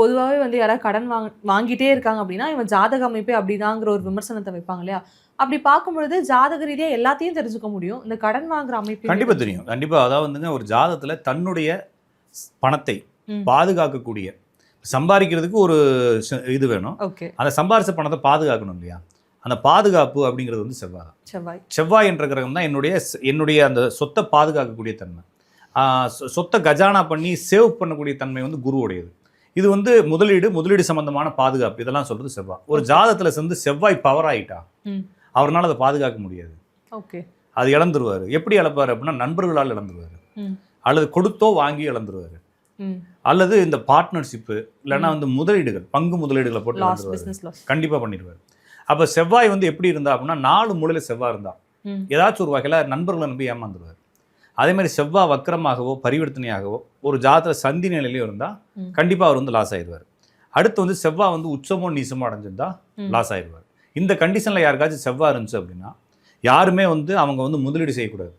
பொதுவாகவே வந்து யாராவது கடன் வாங்க வாங்கிட்டே இருக்காங்க அப்படின்னா இவன் ஜாதக அமைப்பே அப்படிதாங்கிற ஒரு விமர்சனத்தை வைப்பாங்க இல்லையா? அப்படி பார்க்கும்பொழுது ஜாதக ரீதியா எல்லாத்தையும் தெரிஞ்சுக்க முடியும். இந்த கடன் வாங்குற அமைப்பு கண்டிப்பா தெரியும். கண்டிப்பா. அதாவது வந்துங்க ஒரு ஜாதத்துல தன்னுடைய பணத்தை. பாதுகாக்கக்கூடிய சம்பாதிக்கிறதுக்கு ஒரு இது வேணும். ஓகே. அந்த சம்பாரிச்ச பணத்தை பாதுகாக்கணும் இல்லையா? அந்த பாதுகாப்பு அப்படிங்கிறது வந்து செவ்வாய். தான் செவ்வாய். செவ்வாய் என்ற கிரகம் தான் என்னுடைய என்னுடைய அந்த சொத்தை பாதுகாக்கக்கூடிய தன்மை. சொத்தை கஜானா பண்ணி சேவ் பண்ணக்கூடிய தன்மை வந்து குருவுடையது. இது வந்து முதலீடு முதலீடு சம்பந்தமான பாதுகாப்பு. இதெல்லாம் சொல்றது செவ்வாய் ஒரு ஜாதத்துல சேர்ந்து செவ்வாய் பவர் ஆயிட்டா ம். அவரால் அதை பாதுகாக்க முடியாது. ஓகே அது இழந்துருவாரு. எப்படி இழப்பாரு அப்படின்னா நண்பர்களால் இழந்துருவாரு. அல்லது கொடுத்தோ வாங்கி இழந்துருவாரு. அல்லது இந்த பார்ட்னர்ஷிப்பு இல்லைன்னா வந்து முதலீடுகள் பங்கு முதலீடுகளை போட்டு இழந்துருவாரு பிசினஸ் லாஸ் கண்டிப்பா பண்ணிடுவாரு. அப்ப செவ்வாய் வந்து எப்படி இருந்தா அப்படின்னா நாலு மூலையில செவ்வாய் இருந்தா. ஏதாச்சும் ஒரு வகையில நண்பர்களை நம்பி ஏமாந்துருவார். அதே மாதிரி செவ்வாய் வக்கரமாகவோ பரிவர்த்தனையாகவோ ஒரு ஜாதக சந்தி நிலையிலையும் இருந்தா ம். கண்டிப்பா அவர் வந்து லாஸ் ஆயிடுவார் அடுத்து வந்து செவ்வாய் வந்து உச்சமோ நீசமோ அடைஞ்சிருந்தா. லாஸ் ஆயிடுவார் இந்த கண்டிஷன்ல யாருக்காச்சும் செவ்வாய் இருந்துச்சு அப்படின்னா யாருமே வந்து அவங்க வந்து முதலீடு செய்யக்கூடாது